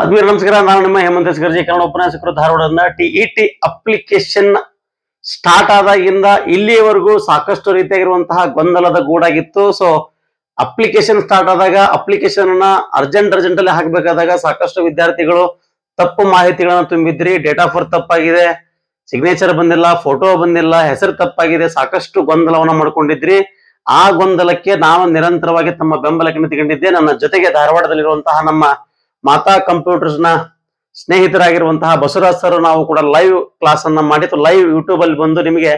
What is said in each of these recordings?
ಆದ್ಮೀರ ನಮಸ್ಕಾರ ನಾನು ನಿಮ್ಮ ಹೇಮಂತ ಸ್ಕರ್ಜಿ ಕನ್ನಡ ಉಪನ್ಯಾಸಕರು ಧಾರವಾಡದಿಂದ T E T application start ಆದಾಗಿಂದ ಇಲ್ಲಿಯವರೆಗೂ ಸಾಕಷ್ಟು ರೀತಿಯಾಗಿರುವಂತಹ ಗೊಂದಲದ ಗೂಡಾಗಿತ್ತು. ಸೊ ಅಪ್ಲಿಕೇಶನ್ ಸ್ಟಾರ್ಟ್ ಆದಾಗ ಅಪ್ಲಿಕೇಶನ್ ಅನ್ನ ಅರ್ಜೆಂಟ್ ಅರ್ಜೆಂಟ್ ಅಲ್ಲಿ ಹಾಕಬೇಕಾದಾಗ ಸಾಕಷ್ಟು ವಿದ್ಯಾರ್ಥಿಗಳು ತಪ್ಪು ಮಾಹಿತಿಗಳನ್ನ ತುಂಬಿದ್ರಿ. ಡೇಟ್ ಆಫ್ ಬರ್ತ್ ತಪ್ಪಾಗಿದೆ ಸಿಗ್ನೇಚರ್ ಬಂದಿಲ್ಲ ಫೋಟೋ ಬಂದಿಲ್ಲ, ಹೆಸರು ತಪ್ಪಾಗಿದೆ, ಸಾಕಷ್ಟು ಗೊಂದಲವನ್ನ ಮಾಡ್ಕೊಂಡಿದ್ರಿ. ಆ ಗೊಂದಲಕ್ಕೆ ನಾನು ನಿರಂತರವಾಗಿ ತಮ್ಮ ಬೆಂಬಲಕ್ಕೆ ನಿಂತುಕೊಂಡಿದ್ದೆ. ನನ್ನ ಜೊತೆಗೆ ಧಾರವಾಡದಲ್ಲಿರುವಂತಹ ನಮ್ಮ ಮಾತಾ ಕಂಪ್ಯೂಟರ್ಸ್ನ ಸ್ನೇಹಿತರಾಗಿರುವಂತಹ ಬಸವರಾಜ್ ಸರ್ ನಾವು ಕೂಡ ಲೈವ್ ಕ್ಲಾಸ್ ಅನ್ನ ಮಾಡಿತ್ತು ಲೈವ್ ಯೂಟ್ಯೂಬ್ ಅಲ್ಲಿ ಬಂದು ನಿಮಗೆ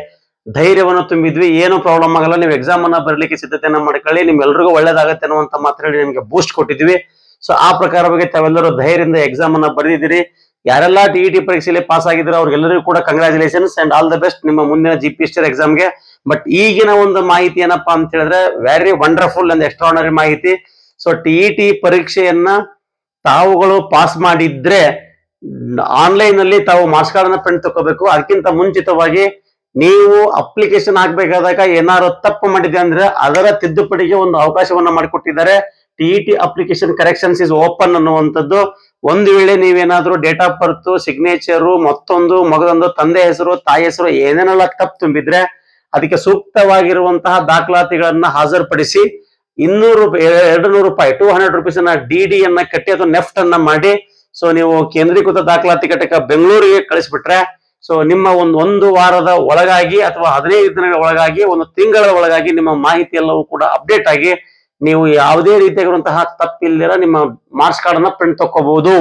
ಧೈರ್ಯವನ್ನು ತುಂಬಿದ್ವಿ. ಏನು ಪ್ರಾಬ್ಲಮ್ ಆಗಲ್ಲ. ನೀವು ಎಕ್ಸಾಮ್ ಅನ್ನ ಬರಲಿಕ್ಕೆ ಸಿದ್ಧತೆಯನ್ನ ಮಾಡ್ಕೊಳ್ಳಿ. ನಿಮ್ಮೆಲ್ಲರಿಗೂ ಒಳ್ಳೇದಾಗತ್ತೆ ಅನ್ನುವಂತ ಮಾತು ಹೇಳಿ ನಿಮಗೆ ಬೂಸ್ಟ್ ಕೊಟ್ಟಿದ್ವಿ. ಸೊ ಆ ಪ್ರಕಾರವಾಗಿ ತಾವೆಲ್ಲರೂ ಧೈರ್ಯದಿಂದ ಎಕ್ಸಾಮ್ ಅನ್ನ ಬರೆದಿದ್ದೀರಿ. ಯಾರೆಲ್ಲ ಟಿ ಇ ಟಿ ಪರೀಕ್ಷೆಯಲ್ಲಿ ಪಾಸ್ ಆಗಿದ್ರೆ ಅವ್ರಿಗೆಲ್ಲರಿಗೂ ಕೂಡ congratulations and all the best ನಿಮ್ಮ ಮುಂದಿನ ಜಿ ಪಿ ಎಸ್ ಎಕ್ಸಾಮ್ಗೆ ಬಟ್ ಈಗಿನ ಒಂದು ಮಾಹಿತಿ ಏನಪ್ಪಾ ಅಂತ ಹೇಳಿದ್ರೆ ವೆರಿ ವಂಡರ್ಫುಲ್ ಅಂಡ್ ಎಕ್ಸ್ಟ್ರಾನರಿ ಮಾಹಿತಿ. ಸೊ ಟಿ ಇ ಟಿ ಪರೀಕ್ಷೆಯನ್ನ ತಾವುಗಳು ಪಾಸ್ ಮಾಡಿದ್ರೆ ಆನ್ಲೈನ್ ಅಲ್ಲಿ ತಾವು ಮಾರ್ಕ್ಸ್ ಕಾರ್ಡ್ ಪ್ರಿಂಟ್ ತಗೋಬೇಕು ಅದಕ್ಕಿಂತ ಮುಂಚಿತವಾಗಿ ನೀವು ಅಪ್ಲಿಕೇಶನ್ ಹಾಕ್ಬೇಕಾದಾಗ ಏನಾರು ತಪ್ಪು ಮಾಡಿದೆ ಅಂದ್ರೆ ಅದರ ತಿದ್ದುಪಡಿಗೆ ಒಂದು ಅವಕಾಶವನ್ನ ಮಾಡಿಕೊಟ್ಟಿದ್ದಾರೆ. T T application corrections is open ಅನ್ನುವಂಥದ್ದು. ಒಂದು ವೇಳೆ ನೀವೇನಾದ್ರೂ ಡೇಟ್ ಆಫ್ ಬರ್ತ್ ಸಿಗ್ನೇಚರು ಮತ್ತೊಂದು ಮಗದೊಂದು ತಂದೆ ಹೆಸರು, ತಾಯಿ ಹೆಸರು ಏನೇನೆಲ್ಲ ತಪ್ಪು ತುಂಬಿದ್ರೆ ಅದಕ್ಕೆ ಸೂಕ್ತವಾಗಿರುವಂತಹ ದಾಖಲಾತಿಗಳನ್ನ ಹಾಜರುಪಡಿಸಿ ಇನ್ನೂರು ಎರಡು ನೂರು ರೂಪಾಯಿ ಟೂ ಹಂಡ್ರೆಡ್ ರುಪೀಸ್ ಅನ್ನ ಡಿ ಡಿ ಅನ್ನ ಕಟ್ಟಿ ಅಥವಾ ನೆಫ್ಟ್ ಅನ್ನ ಮಾಡಿ ಸೊ ನೀವು ಕೇಂದ್ರೀಕೃತ ದಾಖಲಾತಿ ಘಟಕ ಬೆಂಗಳೂರಿಗೆ ಕಳಿಸ್ಬಿಟ್ರೆ ಸೊ ನಿಮ್ಮ ಒಂದು ಒಂದು ವಾರದ ಒಳಗಾಗಿ ಅಥವಾ ಹದಿನೈದು ದಿನಗಳ ಒಳಗಾಗಿ, ಒಂದು ತಿಂಗಳ ಒಳಗಾಗಿ ನಿಮ್ಮ ಮಾಹಿತಿ ಎಲ್ಲವೂ ಕೂಡ ಅಪ್ಡೇಟ್ ಆಗಿ ನೀವು ಯಾವುದೇ ರೀತಿಯಾಗಿರುವಂತಹ ತಪ್ಪಿಲ್ಲದ ನಿಮ್ಮ ಮಾರ್ಕ್ಸ್ ಕಾರ್ಡ್ ಅನ್ನ ಪ್ರಿಂಟ್ ತಕ್ಕೋಬಹುದು.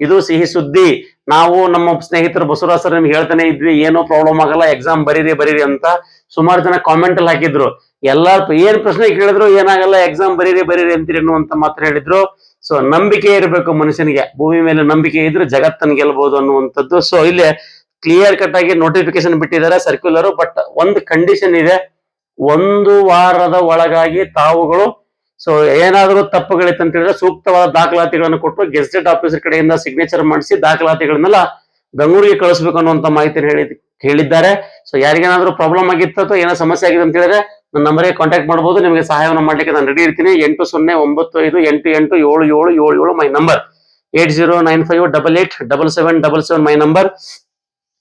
ಇದು ಸಿಹಿ ಸುದ್ದಿ. ನಾವು ನಮ್ಮ ಸ್ನೇಹಿತರು ಬಸವರಾಜ್ ಸರ್ ನಿಮ್ಗೆ ಹೇಳ್ತಾನೆ ಇದ್ವಿ, ಏನೋ ಪ್ರಾಬ್ಲಮ್ ಆಗಲ್ಲ ಎಕ್ಸಾಮ್ ಬರೀರಿ ಬರೀರಿ ಅಂತ. ಸುಮಾರು ಜನ ಕಾಮೆಂಟ್ ಅಲ್ಲಿ ಹಾಕಿದ್ರು. ಎಲ್ಲಾರು ಏನ್ ಪ್ರಶ್ನೆ ಕೇಳಿದ್ರು, ಏನಾಗಲ್ಲ ಎಕ್ಸಾಮ್ ಬರೀರಿ ಬರೀರಿ ಅಂತೀರಿ ಅನ್ನುವಂತ ಮಾತ್ರ ಹೇಳಿದ್ರು. ಸೊ ನಂಬಿಕೆ ಇರಬೇಕು ಮನುಷ್ಯನಿಗೆ. ಭೂಮಿ ಮೇಲೆ ನಂಬಿಕೆ ಇದ್ರೆ ಜಗತ್ತನ್ನು ಗೆಲ್ಬಹುದು ಅನ್ನುವಂಥದ್ದು. ಸೊ ಇಲ್ಲಿ ಕ್ಲಿಯರ್ ಕಟ್ ಆಗಿ ನೋಟಿಫಿಕೇಶನ್ ಬಿಟ್ಟಿದ್ದಾರೆ ಸರ್ಕ್ಯುಲರ್ ಬಟ್ ಒಂದು ಕಂಡೀಷನ್ ಇದೆ. ಒಂದು ವಾರದ ಒಳಗಾಗಿ ತಾವುಗಳು ಸೊ ಏನಾದರೂ ತಪ್ಪುಗಳಿತ್ತು ಅಂತ ಹೇಳಿದ್ರೆ ಸೂಕ್ತವಾದ ದಾಖಲಾತಿಗಳನ್ನು ಕೊಟ್ಟು ಗೆಜೆಟ್ ಆಫೀಸರ್ ಕಡೆಯಿಂದ ಸಿಗ್ನೇಚರ್ ಮಾಡಿಸಿ ದಾಖಲಾತಿಗಳನ್ನೆಲ್ಲ ಬೆಂಗಳೂರಿಗೆ ಕಳಿಸ್ಬೇಕು ಅನ್ನುವಂತ ಮಾಹಿತಿ ಹೇಳಿ ಹೇಳಿದ್ದಾರೆ. ಸೊ ಯಾರಿಗೇನಾದ್ರೂ ಪ್ರಾಬ್ಲಮ್ ಆಗಿತ್ತು ಅಥವಾ ಏನೋ ಸಮಸ್ಯೆ ಆಗಿದೆ ಅಂತ ಹೇಳಿದ್ರೆ ನನ್ನ ನಂಬರ್ಗೆ ಕಾಂಟ್ಯಾಕ್ಟ್ ಮಾಡಬಹುದು ನಿಮಗೆ ಸಹಾಯವನ್ನು ಮಾಡ್ಲಿಕ್ಕೆ ನಾನು ರೆಡಿ ಇರ್ತೀನಿ. ಎಂಟು ಸೊನ್ನೆ ಒಂಬತ್ತು ಐದು ಎಂಟು ಎಂಟು ಏಳು ಏಳು ಏಳು ಏಳು my number eight zero nine five double eight double seven double seven my number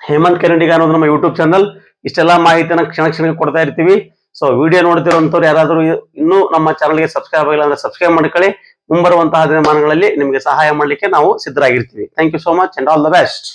Hemanth Kannadiga ಅನ್ನೋದು ನಮ್ಮ ಯೂಟ್ಯೂಬ್ ಚಾನಲ್ ಇಷ್ಟೆಲ್ಲ ಮಾಹಿತಿನ ಕ್ಷಣ ಕ್ಷಣಕ್ಕೆ ಕೊಡ್ತಾ ಇರ್ತೀವಿ. ಸೊ ವಿಡಿಯೋ ನೋಡ್ತಿರೋಂಥವ್ರು ಯಾರಾದರೂ ಇನ್ನೂ ನಮ್ಮ ಚಾನಲ್ಗೆ ಸಬ್ಸ್ಕ್ರೈಬ್ ಆಗಿಲ್ಲ ಅಂದ್ರೆ ಸಬ್ಸ್ಕ್ರೈಬ್ ಮಾಡ್ಕೊಳ್ಳಿ. ಮುಂಬರುವಂತಹ ದಿನಮಾನಗಳಲ್ಲಿ ನಿಮಗೆ ಸಹಾಯ ಮಾಡಲಿಕ್ಕೆ ನಾವು ಸಿದ್ಧರಾಗಿರ್ತೀವಿ. Thank you so much and all the best